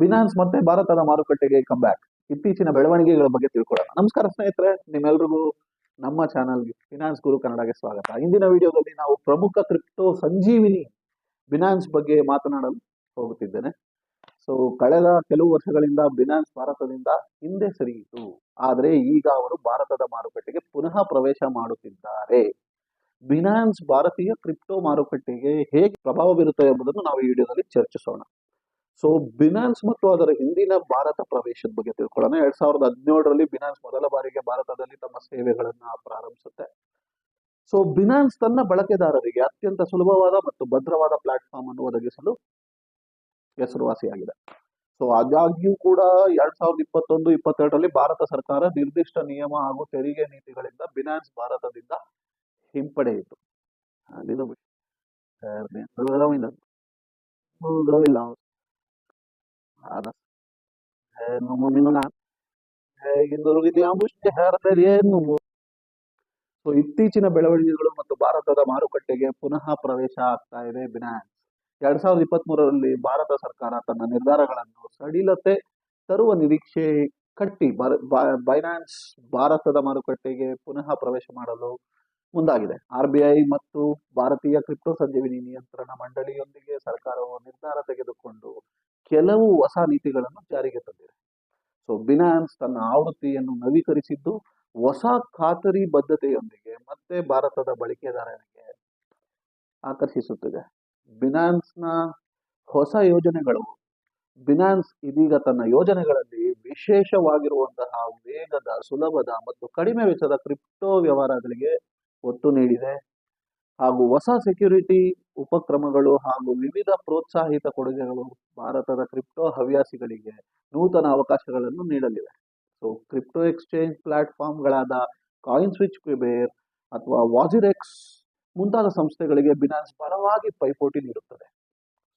Binance ಮತ್ತೆ ಭಾರತದ ಮಾರುಕಟ್ಟೆಗೆ ಕಮ್ ಬ್ಯಾಕ್ ಇತ್ತೀಚಿನ ಬೆಳವಣಿಗೆಗಳ ಬಗ್ಗೆ ತಿಳ್ಕೊಳ್ಳೋಣ. ನಮಸ್ಕಾರ ಸ್ನೇಹಿತರೆ, ನಿಮ್ಮೆಲ್ರಿಗೂ ನಮ್ಮ ಚಾನಲ್ಗೆ ಫಿನಾನ್ಸ್ ಗುರು ಕನ್ನಡಗೆ ಸ್ವಾಗತ. ಇಂದಿನ ವಿಡಿಯೋದಲ್ಲಿ ನಾವು ಪ್ರಮುಖ ಕ್ರಿಪ್ಟೋ ಸಂಜೀವಿನಿ ಬಿನಾನ್ಸ್ ಬಗ್ಗೆ ಮಾತನಾಡಲು ಹೋಗುತ್ತಿದ್ದೇನೆ. ಸೊ ಕಳೆದ ಕೆಲವು ವರ್ಷಗಳಿಂದ ಬಿನಾನ್ಸ್ ಭಾರತದಿಂದ ಹಿಂದೆ ಸರಿಯಿತು. ಆದರೆ ಈಗ ಅವರು ಭಾರತದ ಮಾರುಕಟ್ಟೆಗೆ ಪುನಃ ಪ್ರವೇಶ ಮಾಡುತ್ತಿದ್ದಾರೆ. ಬಿನಾನ್ಸ್ ಭಾರತೀಯ ಕ್ರಿಪ್ಟೋ ಮಾರುಕಟ್ಟೆಗೆ ಹೇಗೆ ಪ್ರಭಾವ ಬೀರುತ್ತದೆ ಎಂಬುದನ್ನು ನಾವು ಈ ವಿಡಿಯೋದಲ್ಲಿ ಚರ್ಚಿಸೋಣ. ಸೊ ಬಿನಾನ್ಸ್ ಮತ್ತು ಅದರ ಹಿಂದಿನ ಭಾರತ ಪ್ರವೇಶದ ಬಗ್ಗೆ ತಿಳ್ಕೊಳ್ಳೋಣ. ಎರಡ್ ಸಾವಿರದ ಹದಿನೇಳರಲ್ಲಿ ಬಿನಾನ್ಸ್ ಮೊದಲ ಬಾರಿಗೆ ಭಾರತದಲ್ಲಿ ತಮ್ಮ ಸೇವೆಗಳನ್ನ ಪ್ರಾರಂಭಿಸುತ್ತೆ. ಸೊ ಬಿನಾನ್ಸ್ ತನ್ನ ಬಳಕೆದಾರರಿಗೆ ಅತ್ಯಂತ ಸುಲಭವಾದ ಮತ್ತು ಭದ್ರವಾದ ಪ್ಲಾಟ್ಫಾರ್ಮ್ ಅನ್ನು ಒದಗಿಸಲು ಹೆಸರುವಾಸಿಯಾಗಿದೆ. ಸೊ ಆದಾಗ್ಯೂ ಕೂಡ ಎರಡ್ ಸಾವಿರದ ಇಪ್ಪತ್ತೊಂದು, ಇಪ್ಪತ್ತೆರಡರಲ್ಲಿ ಭಾರತ ಸರ್ಕಾರ ನಿರ್ದಿಷ್ಟ ನಿಯಮ ಹಾಗೂ ತೆರಿಗೆ ನೀತಿಗಳಿಂದ ಬಿನಾನ್ಸ್ ಭಾರತದಿಂದ ಹಿಂಪಡೆಯಿತು. ಅಲ್ಲಿದು mi non ha. Eh, ಹಿಂದಿರುಗಿದ್ಯಾವು ಏನು ಸೊ ಇತ್ತೀಚಿನ ಬೆಳವಣಿಗೆಗಳು ಮತ್ತು ಭಾರತದ ಮಾರುಕಟ್ಟೆಗೆ ಪುನಃ ಪ್ರವೇಶ ಆಗ್ತಾ ಇದೆ ಬಿನಾನ್ಸ್ ಎರಡ್ ಸಾವಿರದ ಇಪ್ಪತ್ತ್ ಮೂರರಲ್ಲಿ ಭಾರತ ಸರ್ಕಾರ ತನ್ನ ನಿರ್ಧಾರಗಳನ್ನು ಸಡಿಲತೆ ತರುವ ನಿರೀಕ್ಷೆ ಕಟ್ಟಿ ಬೈನಾನ್ಸ್ ಭಾರತದ ಮಾರುಕಟ್ಟೆಗೆ ಪುನಃ ಪ್ರವೇಶ ಮಾಡಲು ಮುಂದಾಗಿದೆ. ಆರ್ ಬಿ ಐ ಮತ್ತು ಭಾರತೀಯ ಕ್ರಿಪ್ಟೋ ಸಂಜೀವಿನಿ ನಿಯಂತ್ರಣ ಮಂಡಳಿಯೊಂದಿಗೆ ಸರ್ಕಾರವು ನಿರ್ಧಾರ ತೆಗೆದುಕೊಂಡು ಕೆಲವು ಹೊಸ ನೀತಿಗಳನ್ನು ಜಾರಿಗೆ ತಂದಿದೆ. ಸೊ ಬಿನಾನ್ಸ್ ತನ್ನ ಆವೃತ್ತಿಯನ್ನು ನವೀಕರಿಸಿದ್ದು ಹೊಸ ಖಾತರಿ ಬದ್ಧತೆಯೊಂದಿಗೆ ಮತ್ತೆ ಭಾರತದ ಬಳಕೆದಾರರಿಗೆ ಆಕರ್ಷಿಸುತ್ತಿದೆ. ಬಿನಾನ್ಸ್ನ ಹೊಸ ಯೋಜನೆಗಳು ಬಿನಾನ್ಸ್ ಇದೀಗ ತನ್ನ ಯೋಜನೆಗಳಲ್ಲಿ ವಿಶೇಷವಾಗಿರುವಂತಹ ವೇಗದ, ಸುಲಭದ ಮತ್ತು ಕಡಿಮೆ ವೆಚ್ಚದ ಕ್ರಿಪ್ಟೋ ವ್ಯವಹಾರಗಳಿಗೆ ಒತ್ತು ನೀಡಿದೆ. ಹಾಗೂ ಹೊಸ ಸೆಕ್ಯೂರಿಟಿ ಉಪಕ್ರಮಗಳು ಹಾಗೂ ವಿವಿಧ ಪ್ರೋತ್ಸಾಹಿತ ಕೊಡುಗೆಗಳು ಭಾರತದ ಕ್ರಿಪ್ಟೋ ಹವ್ಯಾಸಿಗಳಿಗೆ ನೂತನ ಅವಕಾಶಗಳನ್ನು ನೀಡಲಿವೆ. ಸೊ ಕ್ರಿಪ್ಟೋ ಎಕ್ಸ್ಚೇಂಜ್ ಪ್ಲಾಟ್ಫಾರ್ಮ್ಗಳಾದ ಕಾಯಿನ್ ಸ್ವಿಚ್ ಕ್ವಿಬೇರ್ ಅಥವಾ ವಾಜಿರೆಕ್ಸ್ ಮುಂತಾದ ಸಂಸ್ಥೆಗಳಿಗೆ ಬಿನಾನ್ಸ್ ಬಲವಾಗಿ ಪೈಪೋಟಿ ನೀಡುತ್ತದೆ.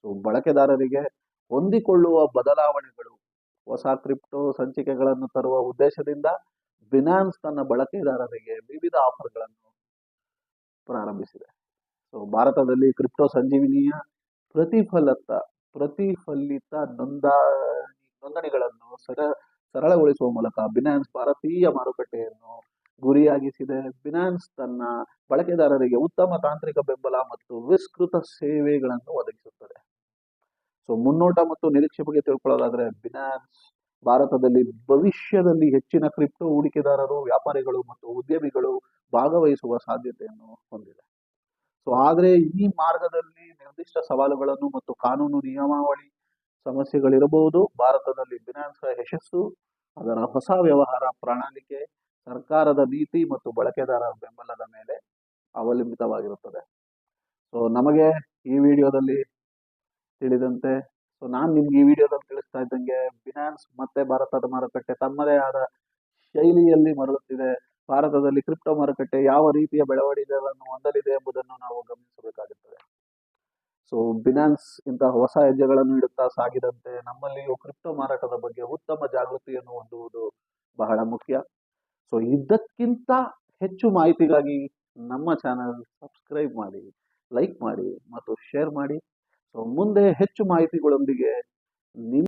ಸೊ ಬಳಕೆದಾರರಿಗೆ ಹೊಂದಿಕೊಳ್ಳುವ ಬದಲಾವಣೆಗಳು, ಹೊಸ ಕ್ರಿಪ್ಟೋ ಸಂಚಿಕೆಗಳನ್ನು ತರುವ ಉದ್ದೇಶದಿಂದ ಬಿನಾನ್ಸ್ ತನ್ನ ಬಳಕೆದಾರರಿಗೆ ವಿವಿಧ ಆಫರ್ಗಳನ್ನು ಪ್ರಾರಂಭಿಸಿದೆ ಸೊ ಭಾರತದಲ್ಲಿ ಕ್ರಿಪ್ಟೋ ಸಂಜೀವಿನಿಯ ಪ್ರತಿಫಲತ, ಪ್ರತಿಫಲಿತ ನೋಂದಣಿ ನೋಂದಣಿಗಳನ್ನು ಸರ, ಸರಳಗೊಳಿಸುವ ಮೂಲಕ ಬಿನಾನ್ಸ್ ಭಾರತೀಯ ಮಾರುಕಟ್ಟೆಯನ್ನು ಗುರಿಯಾಗಿಸಿದೆ. ಬಿನಾನ್ಸ್ ತನ್ನ ಬಳಕೆದಾರರಿಗೆ ಉತ್ತಮ ತಾಂತ್ರಿಕ ಬೆಂಬಲ ಮತ್ತು ವಿಸ್ತೃತ ಸೇವೆಗಳನ್ನು ಒದಗಿಸುತ್ತದೆ. ಸೊ ಮುನ್ನೋಟ ಮತ್ತು ನಿರೀಕ್ಷೆ ಬಗ್ಗೆ ತಿಳ್ಕೊಳ್ಳೋದಾದ್ರೆ ಬಿನಾನ್ಸ್ ಭಾರತದಲ್ಲಿ ಭವಿಷ್ಯದಲ್ಲಿ ಹೆಚ್ಚಿನ ಕ್ರಿಪ್ಟೋ ಹೂಡಿಕೆದಾರರು, ವ್ಯಾಪಾರಿಗಳು ಮತ್ತು ಉದ್ಯಮಿಗಳು ಭಾಗವಹಿಸುವ ಸಾಧ್ಯತೆಯನ್ನು ಹೊಂದಿದೆ. ಸೊ ಆದರೆ ಈ ಮಾರ್ಗದಲ್ಲಿ ನಿರ್ದಿಷ್ಟ ಸವಾಲುಗಳನ್ನು ಮತ್ತು ಕಾನೂನು ನಿಯಮಾವಳಿ ಸಮಸ್ಯೆಗಳಿರಬಹುದು. ಭಾರತದಲ್ಲಿ ಫಿನಾನ್ಸ್ನ ಯಶಸ್ಸು, ಅದರ ಹೊಸ ವ್ಯವಹಾರ ಪ್ರಣಾಳಿಕೆ, ಸರ್ಕಾರದ ನೀತಿ ಮತ್ತು ಬಳಕೆದಾರರ ಬೆಂಬಲದ ಮೇಲೆ ಅವಲಂಬಿತವಾಗಿರುತ್ತದೆ. ಸೊ ನಮಗೆ ಈ ವಿಡಿಯೋದಲ್ಲಿ ತಿಳಿದಂತೆ ಸೊ ನಾನು ನಿಮ್ಗೆ ಈ ವಿಡಿಯೋದಲ್ಲಿ ತಿಳಿಸ್ತಾ ಇದ್ದಂಗೆ ಫಿನಾನ್ಸ್ ಮತ್ತೆ ಭಾರತದ ಮಾರುಕಟ್ಟೆ ತಮ್ಮದೇ ಆದ ಶೈಲಿಯಲ್ಲಿ ಮರಳುತ್ತಿದೆ. ಭಾರತದಲ್ಲಿ ಕ್ರಿಪ್ಟೋ ಮಾರುಕಟ್ಟೆ ಯಾವ ರೀತಿಯ ಬೆಳವಣಿಗೆಗಳನ್ನು ಹೊಂದಲಿದೆ ಎಂಬುದನ್ನು ನಾವು ಗಮನಿಸಬೇಕಾಗುತ್ತದೆ. ಸೊ ಬಿನಾನ್ಸ್ ಇಂತಹ ಹೊಸ ಹೆಜ್ಜೆಗಳನ್ನು ಇಡುತ್ತಾ ಸಾಗಿದಂತೆ ನಮ್ಮಲ್ಲಿಯೂ ಕ್ರಿಪ್ಟೋ ಮಾರಾಟದ ಬಗ್ಗೆ ಉತ್ತಮ ಜಾಗೃತಿಯನ್ನು ಹೊಂದುವುದು ಬಹಳ ಮುಖ್ಯ. ಸೊ ಇದಕ್ಕಿಂತ ಹೆಚ್ಚು ಮಾಹಿತಿಗಾಗಿ ನಮ್ಮ ಚಾನಲ್ ಸಬ್ಸ್ಕ್ರೈಬ್ ಮಾಡಿ, ಲೈಕ್ ಮಾಡಿ ಮತ್ತು ಶೇರ್ ಮಾಡಿ. ಸೊ ಮುಂದೆ ಹೆಚ್ಚು ಮಾಹಿತಿಗಳೊಂದಿಗೆ ನಿಮ್ಮ